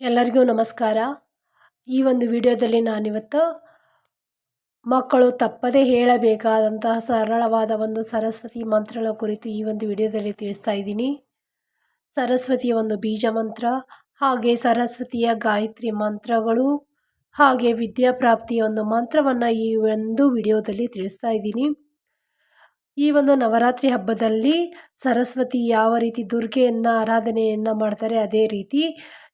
ಎಲ್ಲರಿಗೂ ನಮಸ್ಕಾರ. ಈ ಒಂದು ವಿಡಿಯೋದಲ್ಲಿ ನಾನಿವತ್ತು ಮಕ್ಕಳು ತಪ್ಪದೇ ಹೇಳಬೇಕಾದಂತಹ ಸರಳವಾದ ಒಂದು ಸರಸ್ವತಿ ಮಂತ್ರಗಳ ಕುರಿತು ಈ ಒಂದು ವಿಡಿಯೋದಲ್ಲಿ ತಿಳಿಸ್ತಾ ಇದ್ದೀನಿ. ಸರಸ್ವತಿಯ ಒಂದು ಬೀಜ ಮಂತ್ರ, ಹಾಗೆ ಸರಸ್ವತಿಯ ಗಾಯತ್ರಿ ಮಂತ್ರಗಳು, ಹಾಗೆ ವಿದ್ಯಾಪ್ರಾಪ್ತಿಯ ಒಂದು ಮಂತ್ರವನ್ನು ಈ ಒಂದು ವಿಡಿಯೋದಲ್ಲಿ ತಿಳಿಸ್ತಾ ಇದ್ದೀನಿ. ಈ ಒಂದು ನವರಾತ್ರಿ ಹಬ್ಬದಲ್ಲಿ ಸರಸ್ವತಿ ಯಾವ ರೀತಿ ದುರ್ಗೆಯನ್ನು, ಆರಾಧನೆಯನ್ನು ಮಾಡ್ತಾರೆ ಅದೇ ರೀತಿ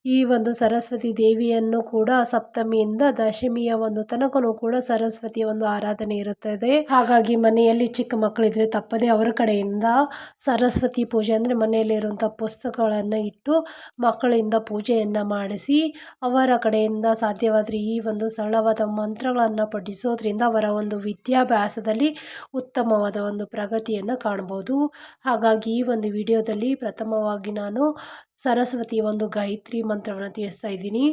ಈ ಒಂದು ಸರಸ್ವತಿ ದೇವಿಯನ್ನು ಕೂಡ ಸಪ್ತಮಿಯಿಂದ ದಶಮಿಯ ಒಂದು ತನಕನೂ ಕೂಡ ಸರಸ್ವತಿಯ ಒಂದು ಆರಾಧನೆ ಇರುತ್ತದೆ. ಹಾಗಾಗಿ ಮನೆಯಲ್ಲಿ ಚಿಕ್ಕ ಮಕ್ಕಳಿದ್ರೆ ತಪ್ಪದೆ ಅವರ ಕಡೆಯಿಂದ ಸರಸ್ವತಿ ಪೂಜೆ ಅಂದರೆ ಮನೆಯಲ್ಲಿರುವಂಥ ಪುಸ್ತಕಗಳನ್ನು ಇಟ್ಟು ಮಕ್ಕಳಿಂದ ಪೂಜೆಯನ್ನು ಮಾಡಿಸಿ ಅವರ ಕಡೆಯಿಂದ ಸಾಧ್ಯವಾದರೆ ಈ ಒಂದು ಸರಳವಾದ ಮಂತ್ರಗಳನ್ನು ಪಠಿಸೋದ್ರಿಂದ ಅವರ ಒಂದು ವಿದ್ಯಾಭ್ಯಾಸದಲ್ಲಿ ಉತ್ತಮವಾದ ಒಂದು ಪ್ರಗತಿಯನ್ನು ಕಾಣ್ಬೋದು. ಹಾಗಾಗಿ ಈ ಒಂದು ವಿಡಿಯೋದಲ್ಲಿ ಪ್ರಥಮವಾಗಿ ನಾನು ಸರಸ್ವತಿ ಒಂದು ಗಾಯತ್ರಿ ಮಂತ್ರವನ್ನು ತಿಳಿಸ್ತಾ ಇದ್ದೀನಿ.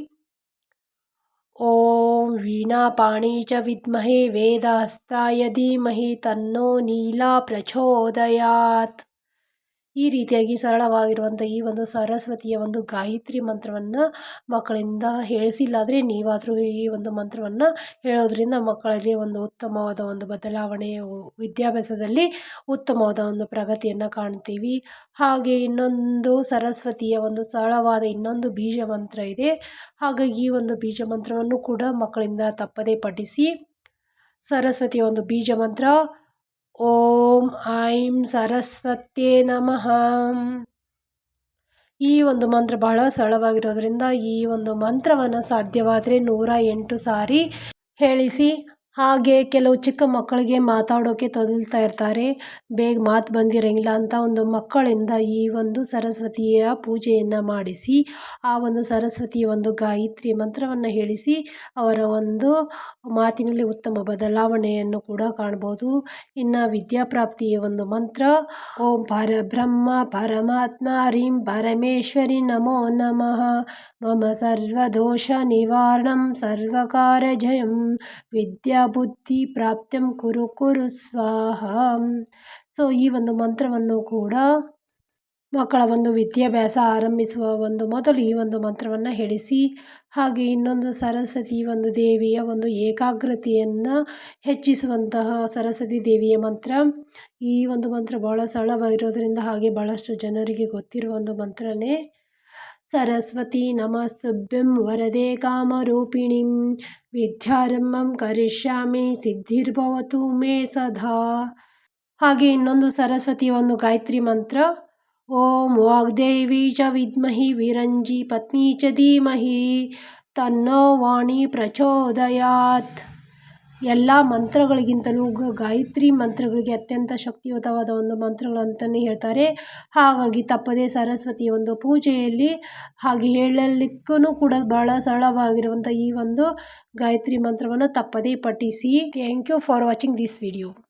ಓಂ ವೀಣಾಪಾಣಿ ಚ ವಿದ್ಮಹೇ ವೇದಹಸ್ತಾಯ ಧೀಮಹಿ ತನ್ನೋ ನೀಲಾ ಪ್ರಚೋದಯಾತ್. ಈ ರೀತಿಯಾಗಿ ಸರಳವಾಗಿರುವಂಥ ಈ ಒಂದು ಸರಸ್ವತಿಯ ಒಂದು ಗಾಯತ್ರಿ ಮಂತ್ರವನ್ನು ಮಕ್ಕಳಿಂದ ಹೇಳಿಸಿಲ್ಲ ಆದರೆ ನೀವಾದರೂ ಈ ಒಂದು ಮಂತ್ರವನ್ನು ಹೇಳೋದ್ರಿಂದ ಮಕ್ಕಳಲ್ಲಿ ಒಂದು ಉತ್ತಮವಾದ ಒಂದು ಬದಲಾವಣೆ ವಿದ್ಯಾಭ್ಯಾಸದಲ್ಲಿ ಉತ್ತಮವಾದ ಒಂದು ಪ್ರಗತಿಯನ್ನು ಕಾಣ್ತೀವಿ. ಹಾಗೆ ಇನ್ನೊಂದು ಸರಸ್ವತಿಯ ಒಂದು ಸರಳವಾದ ಇನ್ನೊಂದು ಬೀಜ ಮಂತ್ರ ಇದೆ. ಹಾಗಾಗಿ ಈ ಒಂದು ಬೀಜ ಮಂತ್ರವನ್ನು ಕೂಡ ಮಕ್ಕಳಿಂದ ತಪ್ಪದೇ ಪಠಿಸಿ, ಸರಸ್ವತಿಯ ಒಂದು ಬೀಜ ಮಂತ್ರ ಓಂ ಐಂ ಸರಸ್ವತ್ಯೇ ನಮಃ. ಈ ಒಂದು ಮಂತ್ರ ಬಹಳ ಸರಳವಾಗಿರೋದ್ರಿಂದ ಈ ಒಂದು ಮಂತ್ರವನ್ನು ಸಾಧ್ಯವಾದರೆ ನೂರ ಎಂಟು ಸಾರಿ ಹೇಳಿಸಿ. ಹಾಗೆ ಕೆಲವು ಚಿಕ್ಕ ಮಕ್ಕಳಿಗೆ ಮಾತಾಡೋಕ್ಕೆ ತೊದಲ್ತಾ ಇರ್ತಾರೆ. ಬೇಗ ಮಾತು ಬಂದಿರೋಂಗಿಲ್ಲ ಅಂತ ಒಂದು ಮಕ್ಕಳಿಂದ ಈ ಒಂದು ಸರಸ್ವತಿಯ ಪೂಜೆಯನ್ನು ಮಾಡಿಸಿ, ಆ ಒಂದು ಸರಸ್ವತಿಯ ಒಂದು ಗಾಯತ್ರಿ ಮಂತ್ರವನ್ನು ಹೇಳಿಸಿ, ಅವರ ಒಂದು ಮಾತಿನಲ್ಲಿ ಉತ್ತಮ ಬದಲಾವಣೆಯನ್ನು ಕೂಡ ಕಾಣ್ಬೋದು. ಇನ್ನು ವಿದ್ಯಾಪ್ರಾಪ್ತಿಯ ಒಂದು ಮಂತ್ರ, ಓಂ ಪರಬ್ರಹ್ಮ ಪರಮಾತ್ಮ ಹರಿಂ ಪರಮೇಶ್ವರಿ ನಮೋ ನಮಃ. ಮಮ ಸರ್ವದೋಷ ನಿವಾರಣಂ ಸರ್ವಕಾರ ಜಯಂ ವಿದ್ಯಾ ಬುದ್ಧಿ ಪ್ರಾಪ್ತಂ ಕುರು ಕುರು ಸ್ವಾಹ. ಸೊ ಈ ಒಂದು ಮಂತ್ರವನ್ನು ಕೂಡ ಮಕ್ಕಳ ಒಂದು ವಿದ್ಯಾಭ್ಯಾಸ ಆರಂಭಿಸುವ ಒಂದು ಮೊದಲು ಈ ಒಂದು ಮಂತ್ರವನ್ನು ಹೇಳಿಸಿ, ಹಾಗೆ ಇನ್ನೊಂದು ಸರಸ್ವತಿ ಒಂದು ದೇವಿಯ ಒಂದು ಏಕಾಗ್ರತೆಯನ್ನು ಹೆಚ್ಚಿಸುವಂತಹ ಸರಸ್ವತಿ ದೇವಿಯ ಮಂತ್ರ. ಈ ಒಂದು ಮಂತ್ರ ಭಾಳ ಸರಳವಾಗಿರೋದರಿಂದ ಹಾಗೆ ಭಾಳಷ್ಟು ಜನರಿಗೆ ಗೊತ್ತಿರುವ ಒಂದು ಮಂತ್ರನೇ. ಸರಸ್ವತಿ ನಮಸ್ತುಭ್ಯಂ ವರದೆ ಕಾಮರೂಪಿಣಿಂ ವಿದ್ಯಾರಂಭಂ ಕರಿಷ್ಯಾಮಿ ಸಿದ್ಧಿರ್ಭವತು ಮೇ ಸದಾ ಹಾಗೆ ಇನ್ನೊಂದು ಸರಸ್ವತಿ ಒಂದು ಗಾಯತ್ರಿ ಮಂತ್ರ, ಓಂ ವಾಗ್ದೇವಿ ಚ ವಿದ್ಮಹಿ, ವಿರಂಜಿ ಪತ್ನಿ ಚ ಧೀಮಹಿ, ತನ್ನೋ ವಾಣಿ ಪ್ರಚೋದಯಾತ್। ಎಲ್ಲ ಮಂತ್ರಗಳಿಗಿಂತಲೂ ಗಾಯತ್ರಿ ಮಂತ್ರಗಳಿಗೆ ಅತ್ಯಂತ ಶಕ್ತಿಯುತವಾದ ಒಂದು ಮಂತ್ರಗಳು ಅಂತಲೇ ಹೇಳ್ತಾರೆ. ಹಾಗಾಗಿ ತಪ್ಪದೇ ಸರಸ್ವತಿಯ ಒಂದು ಪೂಜೆಯಲ್ಲಿ ಹಾಗೆ ಹೇಳಲಿಕ್ಕೂ ಕೂಡ ಬಹಳ ಸರಳವಾಗಿರುವಂಥ ಈ ಒಂದು ಗಾಯತ್ರಿ ಮಂತ್ರವನ್ನು ತಪ್ಪದೇ ಪಠಿಸಿ. Thank you for watching this video